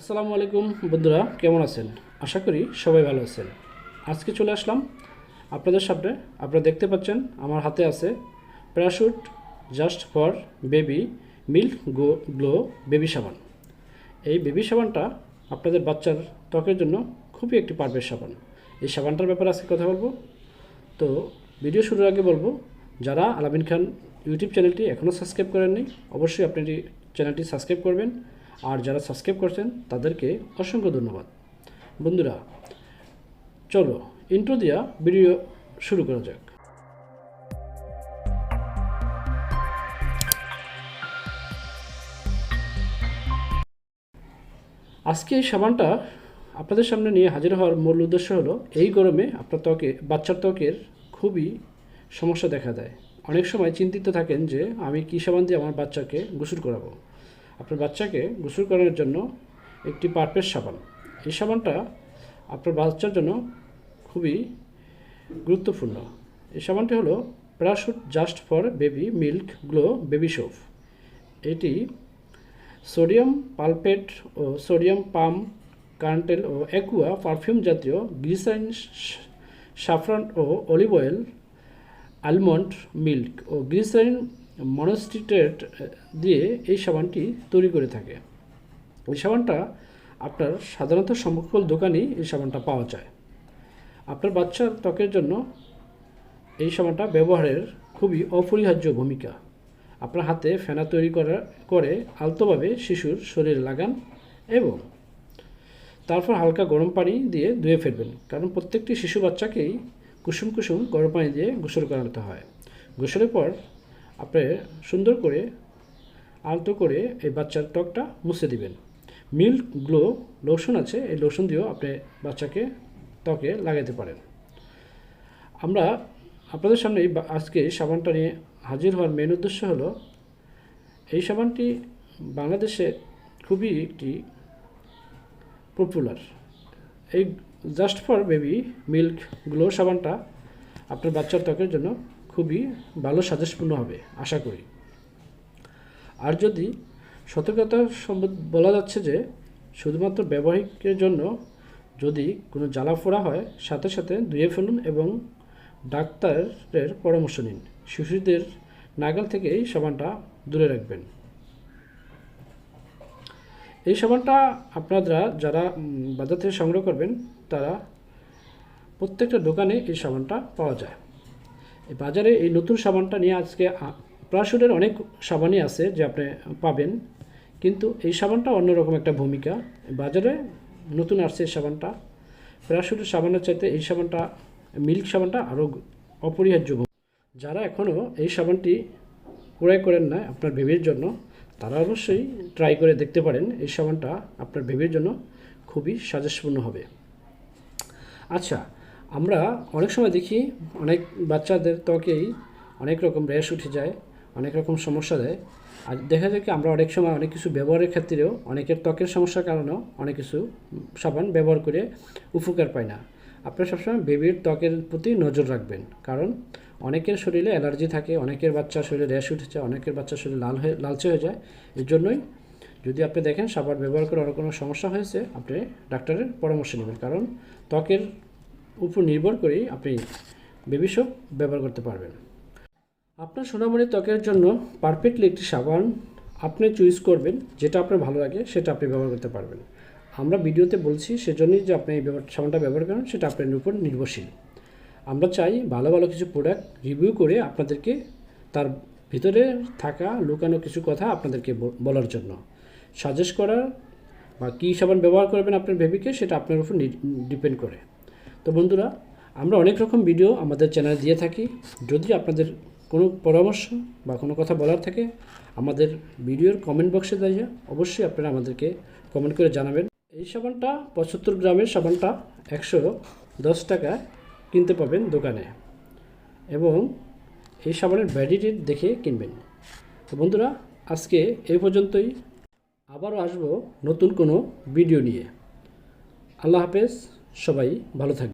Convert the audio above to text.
আসসালামু আলাইকুম বন্ধুরা, কেমন আছেন? আশা করি সবাই ভালো আছেন। আজকে চলে আসলাম আপনাদের সামনে। আপনারা দেখতে পাচ্ছেন, আমার হাতে আছে Parachute just for baby milk go glow baby সাবান। এই বেবি সাবানটা আপনাদের বাচ্চার ত্বকের জন্য খুবই একটি পারফেক্ট সাবান। এই সাবানটার ব্যাপারে আজকে কথা বলব। তো ভিডিও শুরুর আগে বলব, যারা আলামিন খান ইউটিউব চ্যানেলটি এখনও সাবস্ক্রাইব করেননি, অবশ্যই আপনি চ্যানেলটি সাবস্ক্রাইব করবেন। আর যারা সাবস্ক্রাইব করছেন, তাদেরকে অসংখ্য ধন্যবাদ। বন্ধুরা, চলো ইন্ট্রো দিয়া ভিডিও শুরু করা যাক। আজকে এই সাবানটা আপনাদের সামনে নিয়ে হাজির হওয়ার মূল উদ্দেশ্য হলো, এই গরমে আপনার ত্বকে, বাচ্চার ত্বকের খুবই সমস্যা দেখা দেয়। অনেক সময় চিন্তিত থাকেন যে, আমি কী সাবান দিয়ে আমার বাচ্চাকে গোসল করাবো? আপনার বাচ্চাকে গোসল করানোর জন্য একটি পারফেক্ট সাবান। এই সাবানটা আপনার বাচ্চার জন্য খুবই গুরুত্বপূর্ণ। এই সাবানটি হলো Parachute just for baby milk glow baby soap. এটি সোডিয়াম পালপেট ও সোডিয়াম পাম কার্টেল ও অ্যাকুয়া পারফিউম জাতীয় গ্লিসারিন সাফরান ও অলিভ অয়েল, আলমন্ড মিল্ক ও গ্লিসারিন মনোস্টিটেট দিয়ে এই সাবানটি তৈরি করে থাকে। এই সাবানটা আপনার সাধারণত সকল দোকানেই এই সাবানটা পাওয়া যায়। আপনার বাচ্চার ত্বকের জন্য এই সাবানটা ব্যবহারের খুবই অপরিহার্য ভূমিকা। আপনার হাতে ফেনা তৈরি করা, করে আলতোভাবে শিশুর শরীরে লাগান এবং তারপর হালকা গরম পানি দিয়ে ধুয়ে ফেলবেন। কারণ প্রত্যেকটি শিশু বাচ্চাকেই কুসুম কুসুম গরম পানি দিয়ে গোসল করাতে হয়। গোসলের পর আপনি সুন্দর করে আলতো করে এই বাচ্চার ত্বকটা মুছে দিবেন। মিল্ক গ্লো লোশন আছে, এই লোশন দিয়েও আপনি বাচ্চাকে ত্বকে লাগাতে পারেন। আমরা আপনাদের সামনে আজকে সাবানটা নিয়ে হাজির হওয়ার মেন উদ্দেশ্য হলো, এই সাবানটি বাংলাদেশে খুবই একটি পপুলার এই just for baby milk glow সাবানটা আপনার বাচ্চার ত্বকের জন্য খুবই ভালো সাজেশপূর্ণ হবে, আশা করি। আর যদি সতর্কতা বলা যাচ্ছে যে, শুধুমাত্র ব্যবহারিকের জন্য যদি কোনো জ্বালা ফোড়া হয়, সাথে সাথে ধুয়ে ফেলুন এবং ডাক্তারের পরামর্শ নিন। শিশুদের নাগাল থেকে এই সাবানটা দূরে রাখবেন। এই সাবানটা আপনারা যারা বাজার থেকে সংগ্রহ করবেন, তারা প্রত্যেকটা দোকানে এই সাবানটা পাওয়া যায়। বাজারে এই নতুন সাবানটা নিয়ে আজকে প্রাশুটের অনেক সাবানই আছে যে আপনি পাবেন। কিন্তু এই সাবানটা অন্যরকম একটা ভূমিকা। বাজারে নতুন আসছে এই সাবানটা। প্রাশুটের সাবানের চাইতে এই সাবানটা, মিল্ক সাবানটা আরও অপরিহার্য যারা এখনও এই সাবানটি ক্রয় করেন না আপনার বেবির জন্য, তারা অবশ্যই ট্রাই করে দেখতে পারেন। এই সাবানটা আপনার বেবির জন্য খুবই সাজেশপূর্ণ হবে। আচ্ছা আমরা অনেক সময় দেখি অনেক বাচ্চাদের ত্বকেই অনেক রকম র্যাশ উঠে যায়, অনেক রকম সমস্যা দেয়। আর দেখা যায় কি আমরা অনেক সময় অনেক কিছু ব্যবহারের ক্ষেত্রেও অনেকের ত্বকের সমস্যার কারণেও অনেক কিছু সাবান ব্যবহার করে উপকার পায় না। আপনারা সবসময় বেবির ত্বকের প্রতি নজর রাখবেন, কারণ অনেকের শরীরে অ্যালার্জি থাকে, অনেকের বাচ্চার শরীরে র্যাশ উঠেছে অনেকের বাচ্চার শরীরে লাল হয়ে, লালচে হয়ে যায়। এর জন্যই যদি আপনি দেখেন সাবান ব্যবহার করে অনেক কোনো সমস্যা হয়েছে, আপনি ডাক্তারের পরামর্শ নেবেন, কারণ ত্বকের উপর নির্ভর করেই আপনি বেবি সোপ ব্যবহার করতে পারবেন। আপনার সোনামণি ত্বকের জন্য পারফেক্টলি একটি সাবান আপনি চুজ করবেন, যেটা আপনার ভালো লাগে, সেটা আপনি ব্যবহার করতে পারবেন। আমরা ভিডিওতে বলছি সেজন্যই যে আপনি এই সাবানটা ব্যবহার করেন, সেটা আপনার উপর নির্ভরশীল। আমরা চাই ভালো ভালো কিছু প্রোডাক্ট রিভিউ করে আপনাদেরকে তার ভিতরে থাকা, লুকানো কিছু কথা আপনাদেরকে বল- বলার জন্য। সাজেস্ট করার বা কী সাবান ব্যবহার করবেন আপনার বেবিকে সেটা আপনার উপর ডিপেন্ড করে। তো বন্ধুরা, আমরা অনেক রকম ভিডিও আমাদের চ্যানেলে দিয়ে থাকি। যদি আপনাদের কোনো পরামর্শ বা কোনো কথা বলার থাকে, আমাদের ভিডিওর কমেন্ট বক্সে দেয় অবশ্যই আপনারা আমাদেরকে কমেন্ট করে জানাবেন। এই সাবানটা, পঁচাত্তর গ্রামের সাবানটা একশো দশ টাকা কিনতে পাবেন দোকানে এবং এই সাবানের ভ্যালিডিটি দেখে কিনবেন। তো বন্ধুরা, আজকে এই পর্যন্তই। আবারও আসব নতুন কোনো ভিডিও নিয়ে। আল্লাহ হাফেজ, সবাই ভালো থাকবে